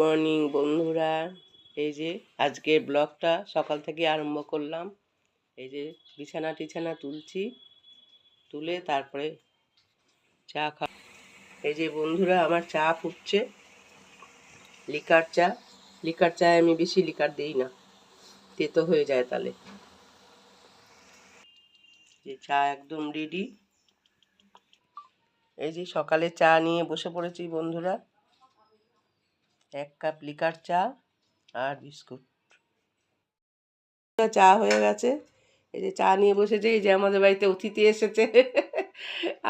Morning বন্ধুরা। এই যে আজকে ব্লগটা সকাল থেকে আরম্ভ করলাম। এই যে বিছানা টিছানা তুলছি, তুলে তারপরে চা খা এই যে বন্ধুরা, আমার চা ফুটছে। লিকার চা। লিকার চায় আমি বেশি লিকার দিই না। তেতো হয়ে যায় তাহলে যে চা একদম রেডি এই যে সকালে চা নিয়ে বসে পড়েছি বন্ধুরা। এক কাপ লিকার চা আর বিস্কুট। চা হয়ে গেছে। এই যে চা নিয়ে বসেছে, এই যে আমাদের বাড়িতে অতিথি এসেছে।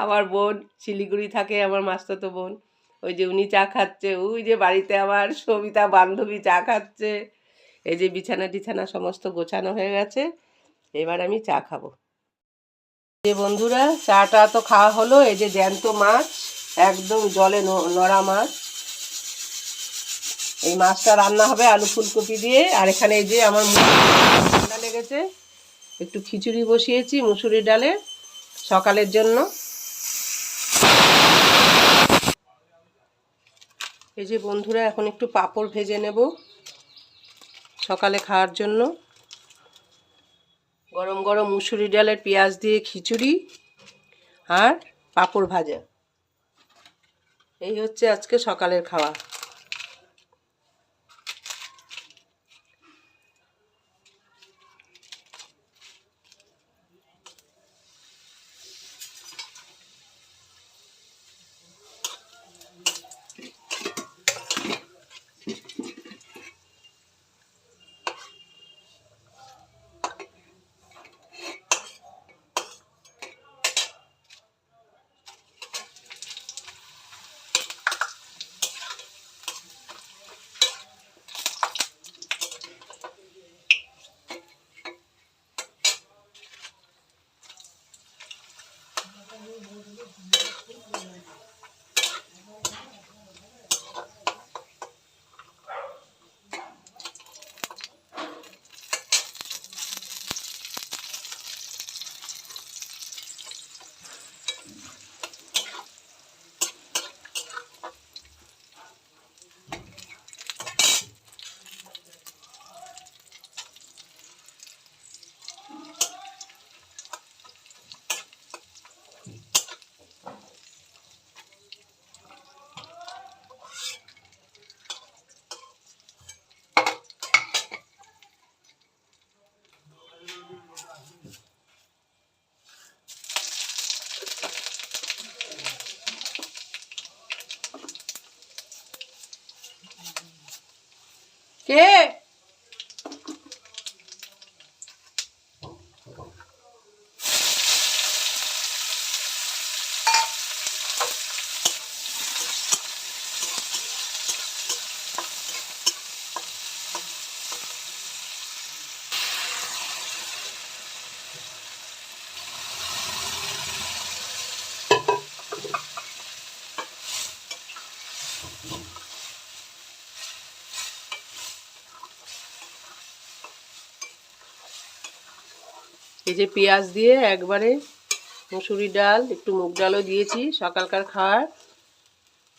আমার বোন, শিলিগুড়ি থাকে আমার মাস্তাতো বোন। ওই যে উনি চা খাচ্ছে, ওই যে বাড়িতে আমার সবিতা বান্ধবী চা খাচ্ছে। এই যে বিছানা টিছানা সমস্ত গোছানো হয়ে গেছে, এবার আমি চা খাব। যে বন্ধুরা, চাটা তো খাওয়া হলো, এই যে জ্যান্ত মাছ, একদম জলে নড়া মাছ। এই মাছটা রান্না হবে আলু ফুলকপি দিয়ে। আর এখানে এই যে আমার ঠান্ডা লেগেছে। একটু খিচুড়ি বসিয়েছি মুসুরি ডালে সকালের জন্য। এই যে বন্ধুরা, এখন একটু পাঁপড় ভেজে নেব সকালে খাওয়ার জন্য। গরম গরম মুসুরি ডালের পেঁয়াজ দিয়ে খিচুড়ি আর পাঁপড় ভাজা। এই হচ্ছে আজকে সকালের খাওয়া। quê? এই যে পেঁয়াজ দিয়ে একবারে মুসুরি ডাল, একটু মুগ ডালও দিয়েছি, সকালকার খাওয়ার।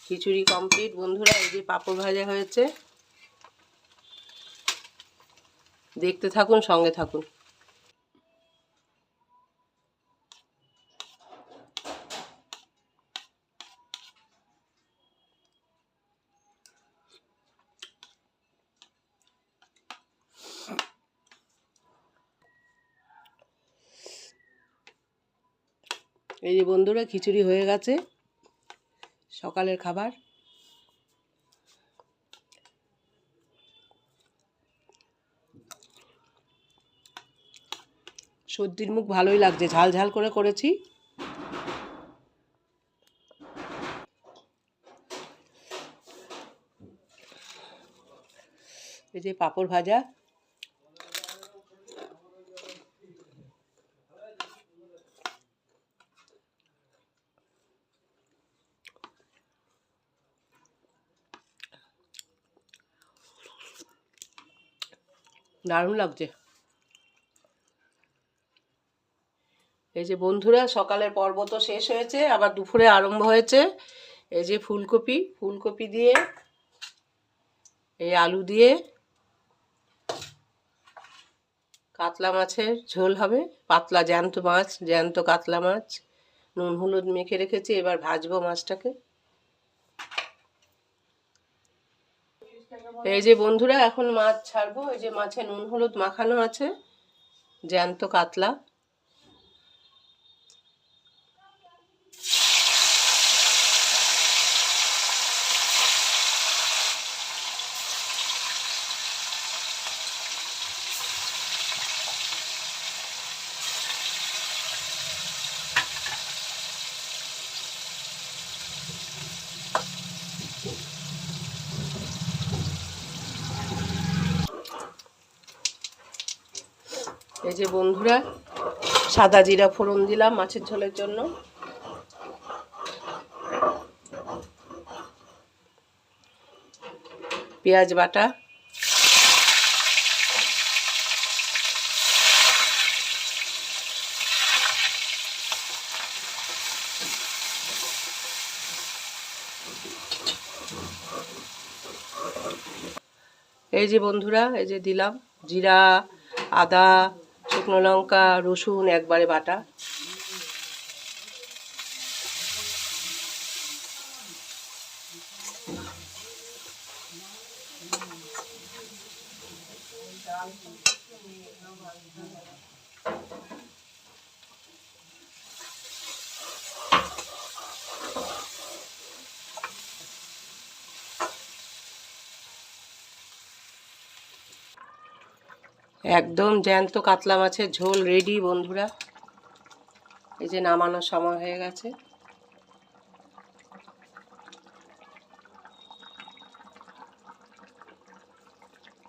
খিচুড়ি কমপ্লিট বন্ধুরা, এই যে পাঁপড় ভাজা হয়েছে। দেখতে থাকুন, সঙ্গে থাকুন। এই যে বন্ধুরা, খিচুড়ি হয়ে গেছে। সকালের খাবার। সর্দির মুখ ভালোই লাগছে, ঝাল ঝাল করে করেছি। এই যে পাঁপড় ভাজা। দারুণ লাগছে। এই যে বন্ধুরা, সকালের পর্ব তো শেষ হয়েছে, আবার দুপুরে আরম্ভ হয়েছে। এই যে ফুলকপি ফুলকপি দিয়ে, এই আলু দিয়ে, কাতলা মাছের ঝোল হবে। পাতলা জ্যান্ত মাছ, জ্যান্ত কাতলা মাছ, নুন হলুদ মেখে রেখেছি, এবার ভাজবো মাছটাকে। এই যে বন্ধুরা, এখন মাছ ছাড়বো। এই যে মাছে নুন, হলুদ মাখানো আছে। জ্যান্ত কাতলা। এই যে বন্ধুরা, সাদা জিরা ফোড়ন দিলাম মাছের ঝোলের জন্য। পেঁয়াজ বাটা। এই যে বন্ধুরা, এই যে দিলাম জিরা, আদা শুকনো লঙ্কা রসুন একবারে বাটা। একদম জ্যান্ত কাতলা মাছের ঝোল রেডি বন্ধুরা। এই যে নামানোর সময় হয়ে গেছে।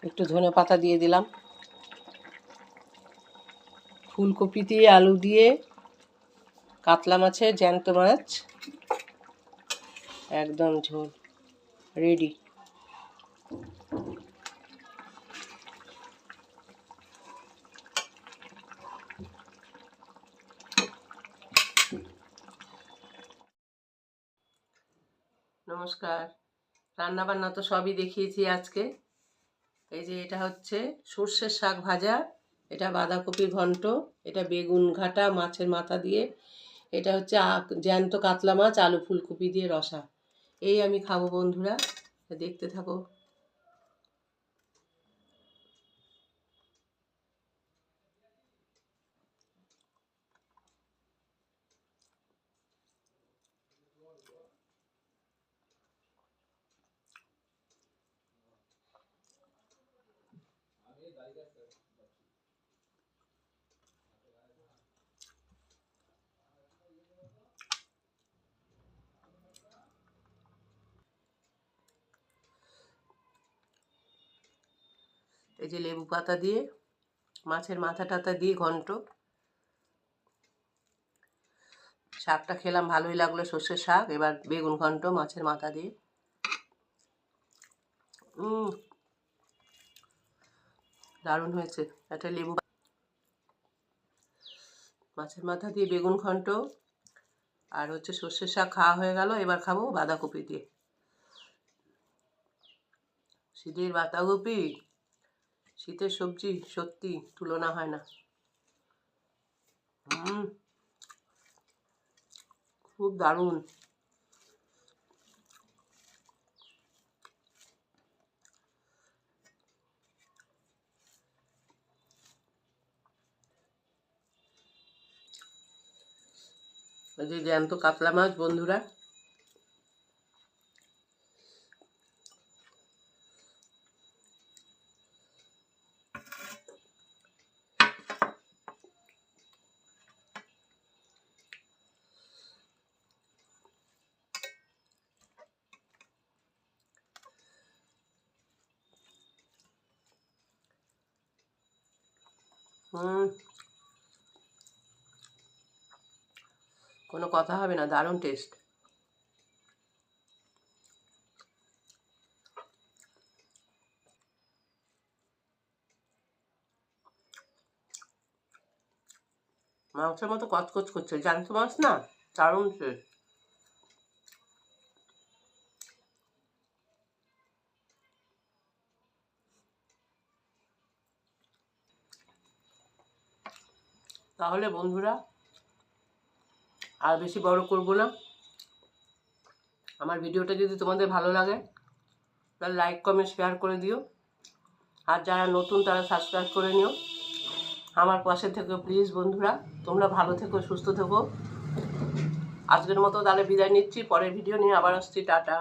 একটু ধনে পাতা দিয়ে দিলাম। ফুলকপি দিয়ে, আলু দিয়ে, কাতলা মাছের জ্যান্ত মাছ। একদম ঝোল রেডি নমস্কার। রান্না বান্না তো সবই দেখিয়েছি আজকে। এই যে এটা হচ্ছে সর্ষের শাক ভাজা, এটা বাঁধাকপির ঘন্ট, এটা বেগুন ঘাটা, মাছের মাথা দিয়ে, এটা হচ্ছে জ্যান্ত কাতলা মাছ, আলু ফুলকপি দিয়ে রসা। এই আমি খাব বন্ধুরা, দেখতে থাকো। এই যে লেবু পাতা দিয়ে, মাছের মাথা টাথা দিয়ে ঘন্ট। শাকটা খেলাম, ভালোই লাগল সর্ষের শাক। এবার বেগুন ঘন্ট মাছের মাথা দিয়ে। উম দারুণ হয়েছে। একটা লেবু মাছের মাথা দিয়ে বেগুন ঘন্ট আর হচ্ছে সর্ষের শাক খাওয়া হয়ে গেল। এবার খাব বাঁধাকপি দিয়ে। শীতের বাঁধাকপি, শীতের সবজি সত্যি তুলনা হয় না। খুব দারুণ। যে জ্যান্ত কাতলা মাছ বন্ধুরা। হুম। কোনো কথা হবে না, দারুণ টেস্ট মাংসের মতো কচকচ করছে জ্যান্ত মাছ না? দারুণ টেস্ট তাহলে বন্ধুরা আর বেশি বড় করব না। আমার ভিডিওটা যদি তোমাদের ভালো লাগে, তাহলে লাইক কমেন্ট শেয়ার করে দিও। আর যারা নতুন, তারা সাবস্ক্রাইব করে নিও। আমার পাশে থেকে প্লিজ বন্ধুরা। তোমরা ভালো থেকো, সুস্থ থেকো। আজকের মতো তাহলে বিদায় নিচ্ছি। পরের ভিডিও নিয়ে আবার আসছি। টাটা।